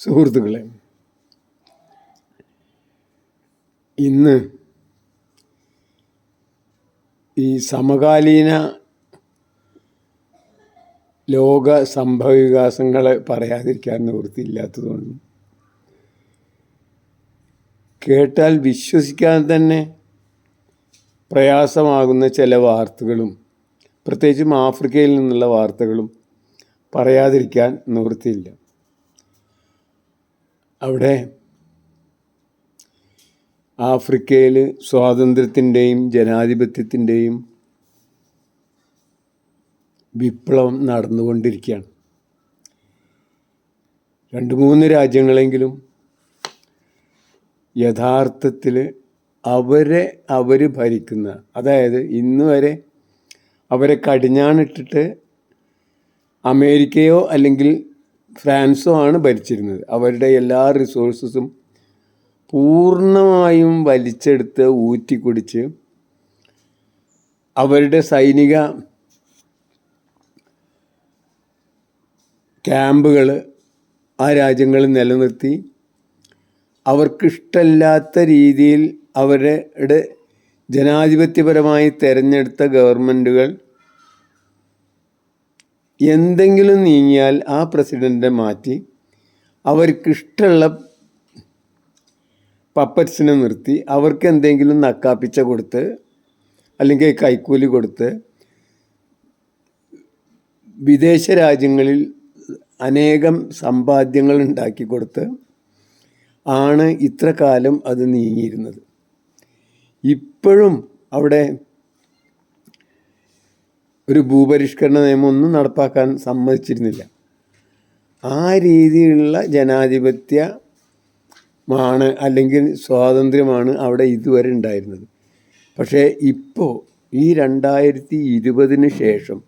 സുഹൃത്തുക്കളെ ഇന്ന് ഈ സമകാലീന ലോക സംഭവവികാസങ്ങളെ പറയാതിരിക്കാൻ നിവൃത്തിയില്ലാത്തതുകൊണ്ട് കേട്ടാൽ വിശ്വസിക്കാൻ തന്നെ പ്രയാസമാകുന്ന ചില വാർത്തകളും പ്രത്യേകിച്ചും ആഫ്രിക്കയിൽ നിന്നുള്ള വാർത്തകളും പറയാതിരിക്കാൻ നിവൃത്തിയില്ല. അവിടെ ആഫ്രിക്കയിൽ സ്വാതന്ത്ര്യത്തിന്റെയും ജനാധിപത്യത്തിന്റെയും വിപ്ലവം നടന്നുകൊണ്ടിരിക്കുകയാണ്. രണ്ട് മൂന്ന് രാജ്യങ്ങളെങ്കിലും യഥാർത്ഥത്തിൽ അവരെ അവർ ഭരിക്കുന്ന അതായത് ഇന്ന് വരെ അവരെ കടിഞ്ഞാണിട്ടിട്ട് അമേരിക്കയോ അല്ലെങ്കിൽ ഫ്രാൻസോ ആണ് ഭരിച്ചിരുന്നത്. അവരുടെ എല്ലാ റിസോഴ്സസും പൂർണമായും വലിച്ചെടുത്ത് ഊറ്റിക്കുടിച്ച് അവരുടെ സൈനിക ക്യാമ്പുകൾ ആ രാജ്യങ്ങളിൽ നിലനിർത്തി. അവർക്കിഷ്ടമില്ലാത്ത രീതിയിൽ അവരുടെ ജനാധിപത്യപരമായി തിരഞ്ഞെടുത്ത ഗവൺമെന്റുകൾ എന്തെങ്കിലും നീങ്ങിയാൽ ആ പ്രസിഡന്റിനെ മാറ്റി അവർക്കിഷ്ടമുള്ള പപ്പറ്റ്സിനെ നിർത്തി അവർക്ക് എന്തെങ്കിലും നക്കാപ്പിച്ച കൊടുത്ത് അല്ലെങ്കിൽ കൈക്കൂലി കൊടുത്ത് വിദേശ രാജ്യങ്ങളിൽ അനേകം സമ്പാദ്യങ്ങൾ ഉണ്ടാക്കി കൊടുത്ത് ആണ് ഇത്ര കാലം അത് നീങ്ങിയിരുന്നത്. ഇപ്പോഴും അവിടെ ഒരു ഭൂപരിഷ്കരണ നിയമം ഒന്നും നടപ്പാക്കാൻ സമ്മതിച്ചിരുന്നില്ല. ആ രീതിയിലുള്ള ജനാധിപത്യമാണ് അല്ലെങ്കിൽ സ്വാതന്ത്ര്യമാണ് അവിടെ ഇതുവരെ ഉണ്ടായിരുന്നത്. പക്ഷേ ഇപ്പോൾ ഈ രണ്ടായിരത്തി ഇരുപതിന് ശേഷം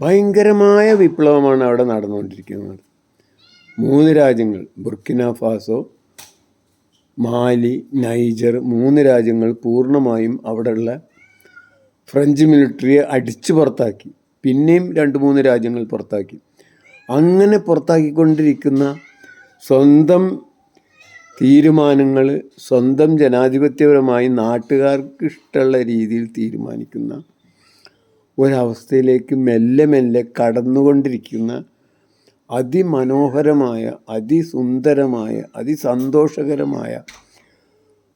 ഭയങ്കരമായ വിപ്ലവമാണ് അവിടെ നടന്നുകൊണ്ടിരിക്കുന്നത്. മൂന്ന് രാജ്യങ്ങൾ ബുർക്കിന ഫാസോ മാലി നൈജർ മൂന്ന് രാജ്യങ്ങൾ പൂർണമായും അവിടെയുള്ള ഫ്രഞ്ച് മിലിറ്ററിയെ അടിച്ചു പുറത്താക്കി. പിന്നെയും രണ്ട് മൂന്ന് രാജ്യങ്ങൾ പുറത്താക്കി. അങ്ങനെ പുറത്താക്കിക്കൊണ്ടിരിക്കുന്ന സ്വന്തം തീരുമാനങ്ങൾ സ്വന്തം ജനാധിപത്യപരമായി നാട്ടുകാർക്ക് ഇഷ്ടമുള്ള രീതിയിൽ തീരുമാനിക്കുന്ന ഒരവസ്ഥയിലേക്ക് മെല്ലെ മെല്ലെ കടന്നുകൊണ്ടിരിക്കുന്ന അതിമനോഹരമായ അതിസുന്ദരമായ അതിസന്തോഷകരമായ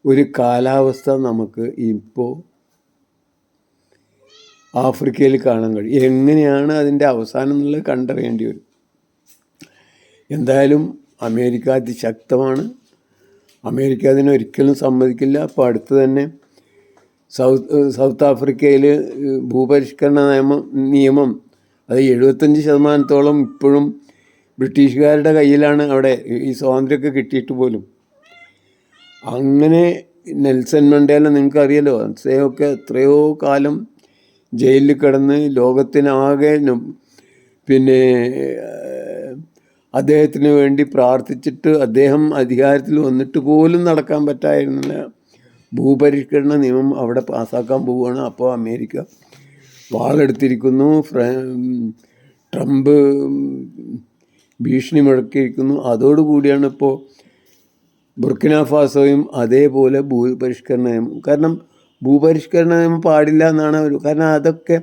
ഒരു കാലാവസ്ഥ നമുക്ക് ഇപ്പോൾ ആഫ്രിക്കയിൽ കാണാൻ കഴിയും. എങ്ങനെയാണ് അതിന്റെ അവസാനം എന്നുള്ളത് കണ്ടറിയേണ്ടി വരും. എന്തായാലും അമേരിക്ക അതിശക്തമാണ്. അമേരിക്ക അതിനെ ഒരിക്കലും സമ്മതിക്കില്ല. അപ്പോൾ അടുത്ത് തന്നെ സൗത്ത് സൗത്ത് ആഫ്രിക്കയിൽ ഭൂപരിഷ്കരണ നിയമം നിയമം അത് എഴുപത്തഞ്ച് ശതമാനത്തോളം ഇപ്പോഴും ബ്രിട്ടീഷുകാരുടെ കയ്യിലാണ് അവിടെ ഈ സ്വാതന്ത്ര്യമൊക്കെ കിട്ടിയിട്ട് പോലും. അങ്ങനെ നെൽസൺ മണ്ടേല നിങ്ങൾക്കറിയാലോ അദ്ദേഹമൊക്കെ എത്രയോ കാലം ജയിലിൽ കിടന്ന് ലോകത്തിനാകെ പിന്നെ അദ്ദേഹത്തിന് വേണ്ടി പ്രാർത്ഥിച്ചിട്ട് അദ്ദേഹം അധികാരത്തിൽ വന്നിട്ട് പോലും നടക്കാൻ പറ്റായിരുന്നില്ല. ഭൂപരിഷ്കരണ നിയമം അവിടെ പാസ്സാക്കാൻ പോവുകയാണ്. അപ്പോൾ അമേരിക്ക വാളെടുത്തിരിക്കുന്നു. ട്രംപ് ഭീഷണി മുഴക്കിയിരിക്കുന്നു അതോടുകൂടിയാണ് ഇപ്പോൾ ബുർക്കിന ഫാസോയും അതേപോലെ ഭൂപരിഷ്കരണ നിയമം. കാരണം ഭൂപരിഷ്കരണ പാടില്ല എന്നാണ് അവർ. കാരണം അതൊക്കെ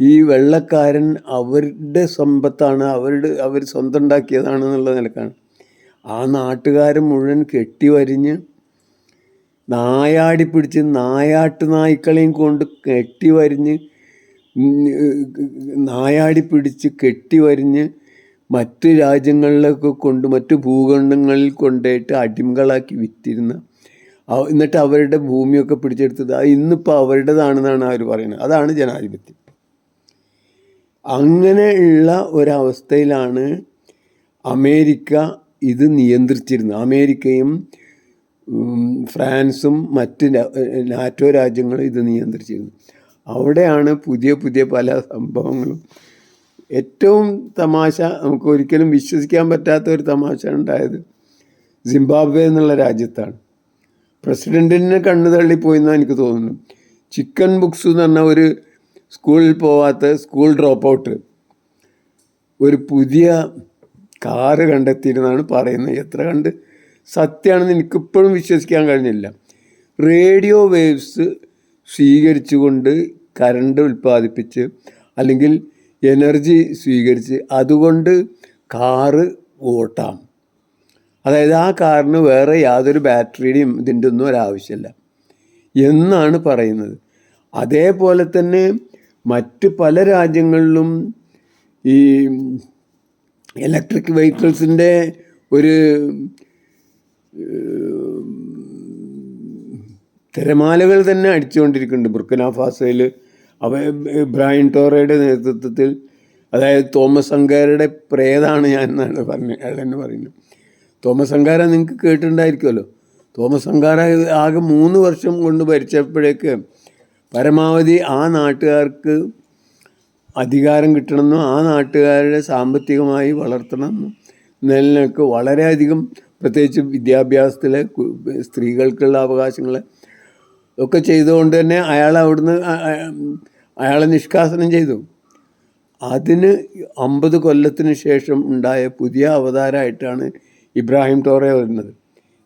ഈ വെള്ളക്കാരൻ അവരുടെ സമ്പത്താണ് അവരുടെ അവർ സ്വന്തം ഉണ്ടാക്കിയതാണെന്നുള്ള നിലക്കാണ്. ആ നാട്ടുകാരൻ മുഴുവൻ കെട്ടി വരിഞ്ഞ് നായാടി പിടിച്ച് നായാട്ട് നായ്ക്കളെയും കൊണ്ട് കെട്ടി വരിഞ്ഞ് നായാടി പിടിച്ച് കെട്ടി വരിഞ്ഞ് മറ്റ് രാജ്യങ്ങളിലൊക്കെ കൊണ്ട് മറ്റു ഭൂഖണ്ഡങ്ങളിൽ കൊണ്ടുപോയിട്ട് അടിമകളാക്കി വിറ്റിരുന്ന എന്നിട്ട് അവരുടെ ഭൂമിയൊക്കെ പിടിച്ചെടുത്തത്. ഇന്നിപ്പോൾ അവരുടേതാണെന്നാണ് അവർ പറയുന്നത്. അതാണ് ജനാധിപത്യം. അങ്ങനെയുള്ള ഒരവസ്ഥയിലാണ് അമേരിക്ക ഇത് നിയന്ത്രിച്ചിരുന്നത്. അമേരിക്കയും ഫ്രാൻസും മറ്റ് നാറ്റോ രാജ്യങ്ങളും ഇത് നിയന്ത്രിച്ചിരുന്നു അവിടെയാണ് പുതിയ പുതിയ പല സംഭവങ്ങളും. ഏറ്റവും തമാശ നമുക്ക് ഒരിക്കലും വിശ്വസിക്കാൻ പറ്റാത്ത ഒരു തമാശ ഉണ്ടായത് സിംബാബ്വെ എന്നുള്ള രാജ്യത്താണ്. പ്രസിഡന്റിനെ കണ്ണു തള്ളിപ്പോയിന്നാണ് എനിക്ക് തോന്നുന്നു. ചിക്കൻ ബുക്സ് എന്ന് പറഞ്ഞ ഒരു സ്കൂളിൽ പോവാത്ത സ്കൂൾ ഡ്രോപ്പ് ഔട്ട്. ഒരു പുതിയ കാറ് കണ്ടെത്തിയിരുന്നാണ് പറയുന്നത്. എത്ര കണ്ട്? സത്യമാണെന്ന് എനിക്കിപ്പോഴും വിശ്വസിക്കാൻ കഴിഞ്ഞില്ല. റേഡിയോ വേവ്സ് സ്വീകരിച്ചുകൊണ്ട് കരണ്ട് ഉൽപ്പാദിപ്പിച്ച് അല്ലെങ്കിൽ എനർജി സ്വീകരിച്ച് അതുകൊണ്ട് കാറ് ഓട്ടാം അതായത് ആ കാറിന് വേറെ യാതൊരു ബാറ്ററിയുടെയും ഇതിന്റെ ഒന്നും ഒരാവശ്യമില്ല. എന്നാണ് പറയുന്നത്. അതേപോലെ തന്നെ മറ്റ് പല രാജ്യങ്ങളിലും ഈ ഇലക്ട്രിക് വെഹിക്കിൾസിന്റെ ഒരു തിരമാലകൾ തന്നെ അടിച്ചുകൊണ്ടിരിക്കുന്നുണ്ട്. ബുർക്കിന ഫാസയിൽ അവ ഇബ്രാഹിം ടോറയുടെ നേതൃത്വത്തിൽ അതായത് തോമസ് അങ്കാരുടെ പ്രേതാണ് ഞാൻ എന്നാണ് പറഞ്ഞത് അയാൾ തന്നെ പറയുന്നത്. തോമസ് അങ്കാര നിങ്ങൾക്ക് കേട്ടിട്ടുണ്ടായിരിക്കുമല്ലോ. തോമസ് അങ്കാര ആകെ മൂന്ന് വർഷം കൊണ്ട് ഭരിച്ചപ്പോഴേക്ക് പരമാവധി ആ നാട്ടുകാർക്ക് അധികാരം കിട്ടണമെന്നും ആ നാട്ടുകാരുടെ സാമ്പത്തികമായി വളർത്തണമെന്നും നിലനിൽക്ക് വളരെയധികം പ്രത്യേകിച്ച് വിദ്യാഭ്യാസത്തിലെ സ്ത്രീകൾക്കുള്ള അവകാശങ്ങൾ ഒക്കെ ചെയ്തുകൊണ്ട് തന്നെ അയാൾ അവിടുന്ന് അയാളെ നിഷ്കാസനം ചെയ്തു. അതിന് അമ്പത് കൊല്ലത്തിന് ശേഷം ഉണ്ടായ പുതിയ അവതാരമായിട്ടാണ് ഇബ്രാഹിം ടോറെ വരുന്നത്.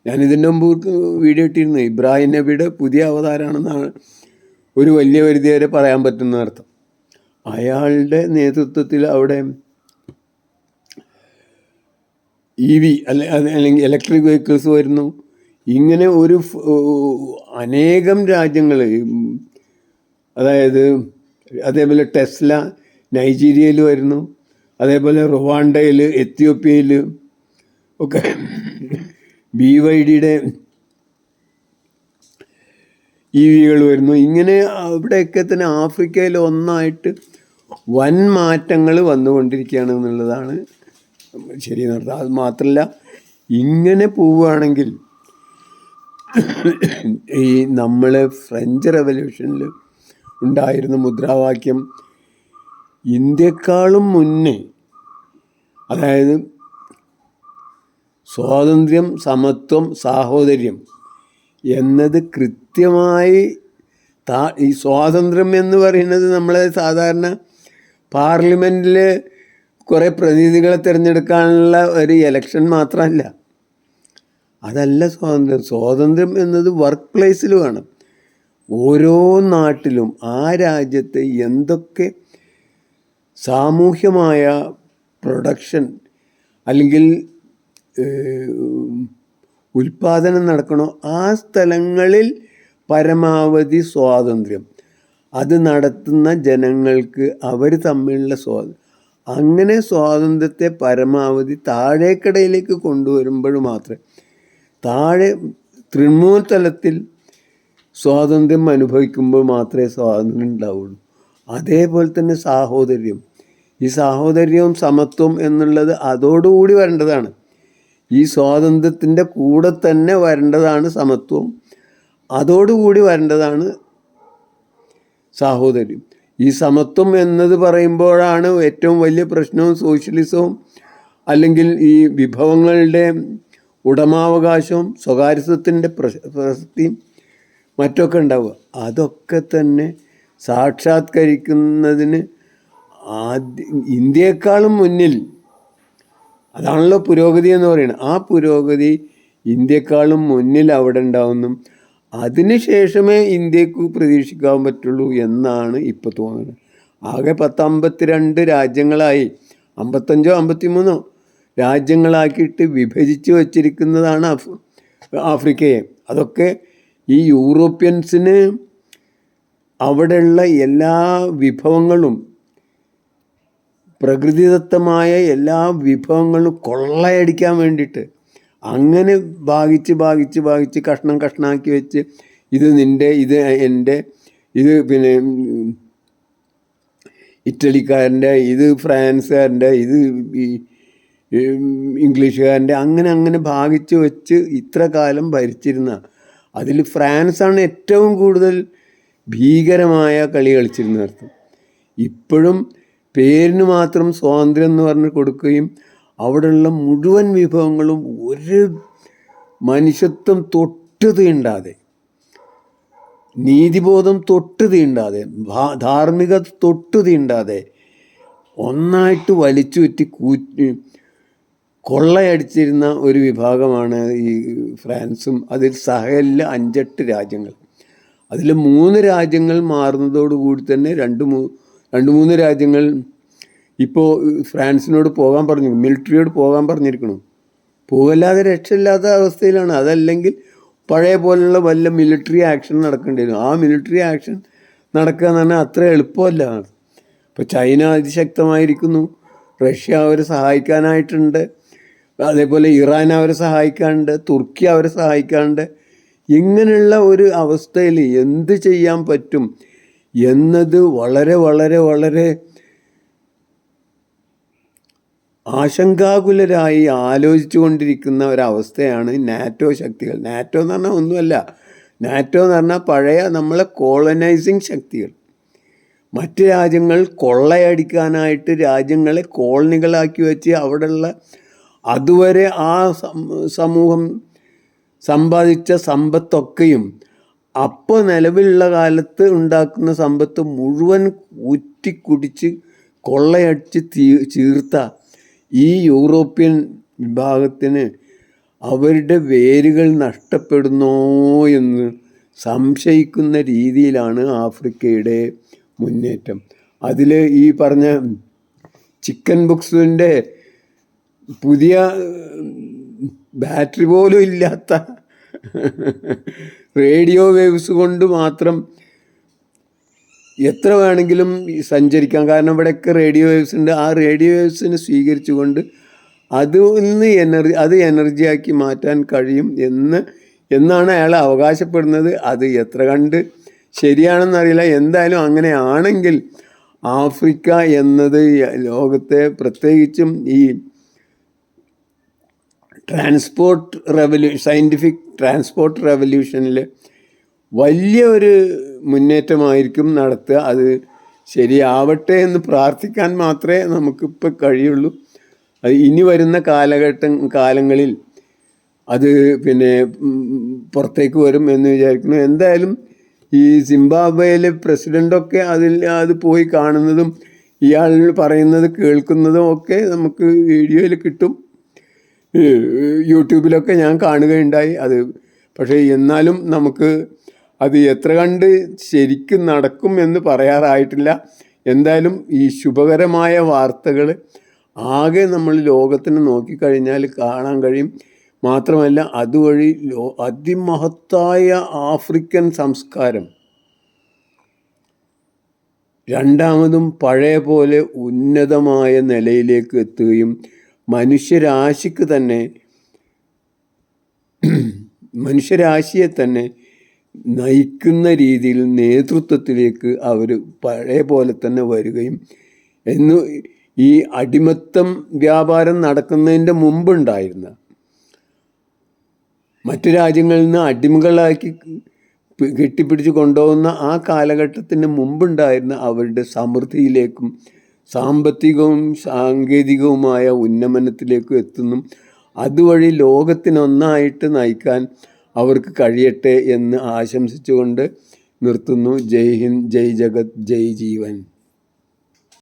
ഞാൻ ഇതിന്റെ മുമ്പ് വീഡിയോ ഇട്ടിരുന്നു. ഇബ്രാഹിം നബിയുടെ പുതിയ അവതാരമാണെന്നാണ് ഒരു വലിയ പരിധി വരെ പറയാൻ പറ്റുന്ന അർത്ഥം. അയാളുടെ നേതൃത്വത്തിൽ അവിടെ ഇ വി അല്ലെ അല്ലെങ്കിൽ ഇലക്ട്രിക് വെഹിക്കിൾസ് വരുന്നു. ഇങ്ങനെ ഒരു അനേകം രാജ്യങ്ങൾ അതായത് അതേപോലെ ടെസ്ല നൈജീരിയയിൽ വരുന്നു. അതേപോലെ റുവാണ്ടയിൽ എത്യോപ്യയിൽ ഒക്കെ ബി വൈ ഡിയുടെ ഇ വികൾ വരുന്നു. ഇങ്ങനെ അവിടെയൊക്കെ തന്നെ ആഫ്രിക്കയിൽ ഒന്നായിട്ട് വൻ മാറ്റങ്ങൾ വന്നുകൊണ്ടിരിക്കുകയാണ് എന്നുള്ളതാണ് ശരി നടത്തുക അത് മാത്രമല്ല ഇങ്ങനെ പോവുകയാണെങ്കിൽ ഈ നമ്മൾ ഫ്രഞ്ച് റെവല്യൂഷനിൽ ഉണ്ടായിരുന്ന മുദ്രാവാക്യം ഇന്ത്യക്കാളും മുന്നേ അതായത് സ്വാതന്ത്ര്യം സമത്വം സാഹോദര്യം എന്നത് കൃത്യമായി താ ഈ സ്വാതന്ത്ര്യം എന്ന് പറയുന്നത് നമ്മളെ സാധാരണ പാർലമെന്റിൽ കുറേ പ്രതിനിധികളെ തിരഞ്ഞെടുക്കാനുള്ള ഒരു ഇലക്ഷൻ മാത്രമല്ല. അതല്ല സ്വാതന്ത്ര്യം. സ്വാതന്ത്ര്യം എന്നത് വർക്ക് പ്ലേസിൽ വേണം. ഓരോ നാട്ടിലും ആ രാജ്യത്തെ എന്തൊക്കെ സാമൂഹ്യമായ പ്രൊഡക്ഷൻ അല്ലെങ്കിൽ ഉൽപാദനം നടക്കണോ? ആ സ്ഥലങ്ങളിൽ പരമാവധി സ്വാതന്ത്ര്യം. അത് നടത്തുന്ന ജനങ്ങൾക്ക് അവർ തമ്മിലുള്ള സ്വാതന്ത്ര്യം അങ്ങനെ സ്വാതന്ത്ര്യത്തെ പരമാവധി താഴേക്കടയിലേക്ക് കൊണ്ടുവരുമ്പോൾ മാത്രമേ താഴെ തൃണമൂൽ തലത്തിൽ സ്വാതന്ത്ര്യം അനുഭവിക്കുമ്പോൾ മാത്രമേ സ്വാതന്ത്ര്യം ഉണ്ടാവുള്ളൂ. അതേപോലെ തന്നെ സാഹോദര്യം. ഈ സാഹോദര്യവും സമത്വം എന്നുള്ളത് അതോടുകൂടി വരേണ്ടതാണ്. ഈ സ്വാതന്ത്ര്യത്തിന്റെ കൂടെ തന്നെ വരേണ്ടതാണ് സമത്വം. അതോടുകൂടി വരേണ്ടതാണ് സാഹോദര്യം. ഈ സമത്വം എന്നത് പറയുമ്പോഴാണ് ഏറ്റവും വലിയ പ്രശ്നവും സോഷ്യലിസവും അല്ലെങ്കിൽ ഈ വിഭവങ്ങളുടെ ഉടമാവകാശവും സ്വകാര്യത്വത്തിന്റെ പ്രസക്തിയും മറ്റൊക്കെ ഉണ്ടാവുക. അതൊക്കെ തന്നെ സാക്ഷാത്കരിക്കുന്നതിന് ആദ്യ ഇന്ത്യയെക്കാളും മുന്നിൽ അതാണല്ലോ പുരോഗതി എന്ന് പറയുന്നത്. ആ പുരോഗതി ഇന്ത്യക്കാളും മുന്നിൽ അവിടെ ഉണ്ടാവുന്നു. അതിനുശേഷമേ ഇന്ത്യയ്ക്ക് പ്രതീക്ഷിക്കാൻ പറ്റുള്ളൂ എന്നാണ് ഇപ്പോൾ തോന്നുന്നത്. ആകെ പത്തമ്പത്തിരണ്ട് രാജ്യങ്ങളായി അമ്പത്തഞ്ചോ അമ്പത്തിമൂന്നോ രാജ്യങ്ങളാക്കിയിട്ട് വിഭജിച്ച് വച്ചിരിക്കുന്നതാണ് ആഫ് ആഫ്രിക്കയെ. അതൊക്കെ ഈ യൂറോപ്യൻസിന് അവിടെയുള്ള എല്ലാ വിഭവങ്ങളും പ്രകൃതിദത്തമായ എല്ലാ വിഭവങ്ങളും കൊള്ളയടിക്കാൻ വേണ്ടിയിട്ട് അങ്ങനെ ഭാഗിച്ച് ഭാഗിച്ച് ഭാഗിച്ച് കഷ്ണം കഷ്ണാക്കി വെച്ച് ഇത് നിന്റെ ഇത് എന്റെ ഇത് പിന്നെ ഇറ്റലിക്കാരന്റെ ഇത് ഫ്രാൻസുകാരന്റെ ഇത് ഇംഗ്ലീഷുകാരന്റെ അങ്ങനെ അങ്ങനെ ഭാഗിച്ച് വെച്ച് ഇത്ര കാലം ഭരിച്ചിരുന്ന അതിൽ ഫ്രാൻസാണ് ഏറ്റവും കൂടുതൽ ഭീകരമായ കളി കളിച്ചിരുന്ന അർത്ഥം ഇപ്പോഴും പേരിന് മാത്രം സ്വാതന്ത്ര്യം എന്ന് പറഞ്ഞ് കൊടുക്കുകയും അവിടെയുള്ള മുഴുവൻ വിഭവങ്ങളും ഒരു മനുഷ്യത്വം തൊട്ട് തീണ്ടാതെ നീതിബോധം തൊട്ട് തീണ്ടാതെ ധാർമ്മിക തൊട്ട് തീണ്ടാതെ ഒന്നായിട്ട് വലിച്ചുറ്റി കൂ കൊള്ളയടിച്ചിരുന്ന ഒരു വിഭാഗമാണ് ഈ ഫ്രാൻസും. അതിൽ സഹലിലെ അഞ്ചെട്ട് രാജ്യങ്ങൾ. അതിൽ മൂന്ന് രാജ്യങ്ങൾ മാറുന്നതോടുകൂടി തന്നെ രണ്ട് മൂ രണ്ട് മൂന്ന് രാജ്യങ്ങൾ ഇപ്പോൾ ഫ്രാൻസിനോട് പോകാൻ പറഞ്ഞു മിലിറ്ററിയോട് പോകാൻ പറഞ്ഞിരിക്കണു. പോകല്ലാതെ രക്ഷയില്ലാത്ത അവസ്ഥയിലാണ്. അതല്ലെങ്കിൽ പഴയ പോലുള്ള വല്ല മിലിറ്ററി ആക്ഷൻ നടക്കേണ്ടി വരും. ആ മിലിറ്ററി ആക്ഷൻ നടക്കുക എന്ന് പറഞ്ഞാൽ അത്ര എളുപ്പമല്ല. ഇപ്പോൾ ചൈന അതിശക്തമായിരിക്കുന്നു. റഷ്യ അവരെ സഹായിക്കാനായിട്ടുണ്ട്. അതേപോലെ ഇറാൻ അവരെ സഹായിക്കാനുണ്ട്. തുർക്കി അവരെ സഹായിക്കാനുണ്ട്. ഇങ്ങനെയുള്ള ഒരു അവസ്ഥയിൽ എന്ത് ചെയ്യാൻ പറ്റും? എന്നത് വളരെ വളരെ വളരെ ആശങ്കാകുലരായി ആലോചിച്ചു കൊണ്ടിരിക്കുന്ന ഒരവസ്ഥയാണ് നാറ്റോ ശക്തികൾ. നാറ്റോ എന്ന് പറഞ്ഞാൽ ഒന്നുമല്ല. നാറ്റോ എന്ന് പറഞ്ഞാൽ പഴയ നമ്മളെ കോളനൈസിങ് ശക്തികൾ. മറ്റ് രാജ്യങ്ങൾ കൊള്ളയടിക്കാനായിട്ട് രാജ്യങ്ങളെ കോളനികളാക്കി വെച്ച് അവിടെയുള്ള അതുവരെ ആ സമൂഹം സമ്പാദിച്ച സമ്പത്തൊക്കെയും അപ്പോൾ നിലവിലുള്ള കാലത്ത് ഉണ്ടാക്കുന്ന സമ്പത്ത് മുഴുവൻ ഊറ്റിക്കുടിച്ച് കൊള്ളയടിച്ച് തീ ചീർത്ത ഈ യൂറോപ്യൻ വിഭാഗത്തിന് അവരുടെ വേരുകൾ നഷ്ടപ്പെടുന്നോ എന്ന് സംശയിക്കുന്ന രീതിയിലാണ് ആഫ്രിക്കയുടെ മുന്നേറ്റം. അതിൽ ഈ പറഞ്ഞ ചിക്കൻ ബുക്സിന്റെ പുതിയ ബാറ്ററി പോലും ഇല്ലാത്ത റേഡിയോ വേവ്സ് കൊണ്ട് മാത്രം എത്ര വേണമെങ്കിലും സഞ്ചരിക്കാം. കാരണം ഇവിടെയൊക്കെ റേഡിയോ വേവ്സ് ഉണ്ട്. ആ റേഡിയോ വേവ്സിനെ സ്വീകരിച്ചുകൊണ്ട് അതിൽ നിന്ന് എനർജി അത് എനർജിയാക്കി മാറ്റാൻ കഴിയും എന്ന് എന്നാണ് അയാൾ അവകാശപ്പെടുന്നത്. അത് എത്ര കണ്ട് ശരിയാണെന്നറിയില്ല എന്തായാലും അങ്ങനെയാണെങ്കിൽ ആഫ്രിക്ക എന്നത് ലോകത്തെ പ്രത്യേകിച്ചും ഈ ട്രാൻസ്പോർട്ട് റെവല്യൂ സയന്റിഫിക് ട്രാൻസ്പോർട്ട് റെവല്യൂഷനിൽ വലിയ ഒരു മുന്നേറ്റമായിരിക്കും നടത്തുക. അത് ശരിയാവട്ടെ എന്ന് പ്രാർത്ഥിക്കാൻ മാത്രമേ നമുക്കിപ്പോൾ കഴിയുള്ളൂ. അത് ഇനി വരുന്ന കാലഘട്ടം കാലങ്ങളിൽ അത് പിന്നെ പുറത്തേക്ക് വരും എന്ന് വിചാരിക്കുന്നു. എന്തായാലും ഈ സിംബാബ്വേയിലെ പ്രസിഡന്റൊക്കെ അതിൽ അത് പോയി കാണുന്നതും ഇയാൾ പറയുന്നത് കേൾക്കുന്നതും ഒക്കെ നമുക്ക് വീഡിയോയിൽ കിട്ടും. യൂട്യൂബിലൊക്കെ ഞാൻ കാണുകയുണ്ടായി. അത് പക്ഷേ എന്നാലും നമുക്ക് അത് എത്ര കണ്ട് ശരിക്കും നടക്കും എന്ന് പറയാറായിട്ടില്ല. എന്തായാലും ഈ ശുഭകരമായ വാർത്തകൾ ആകെ നമ്മൾ ലോകത്തിന് നോക്കിക്കഴിഞ്ഞാൽ കാണാൻ കഴിയും. മാത്രമല്ല അതുവഴി ലോ അതിമഹത്തായ ആഫ്രിക്കൻ സംസ്കാരം. രണ്ടാമതും പഴയ പോലെ ഉന്നതമായ നിലയിലേക്ക് എത്തുകയും മനുഷ്യരാശിക്ക് തന്നെ മനുഷ്യരാശിയെ തന്നെ നയിക്കുന്ന രീതിയിൽ നേതൃത്വത്തിലേക്ക് അവർ പഴയ പോലെ തന്നെ വരികയും എന്നു ഈ അടിമത്തം വ്യാപാരം നടക്കുന്നതിന്റെ മുമ്പുണ്ടായിരുന്ന മറ്റു രാജ്യങ്ങളിൽ നിന്ന് അടിമകളാക്കി കെട്ടിപ്പിടിച്ച് കൊണ്ടുപോകുന്ന ആ കാലഘട്ടത്തിന് മുമ്പുണ്ടായിരുന്ന അവരുടെ സമൃദ്ധിയിലേക്കും സാമ്പത്തികവും സാങ്കേതികവുമായ ഉന്നമനത്തിലേക്ക് എത്തുന്നു. അതുവഴി ലോകത്തിനൊന്നായിട്ട് നയിക്കാൻ അവർക്ക് കഴിയട്ടെ എന്ന് ആശംസിച്ചുകൊണ്ട് നിർത്തുന്നു. ജയ് ഹിന്ദ് ജയ് ജഗത് ജയ് ജീവൻ.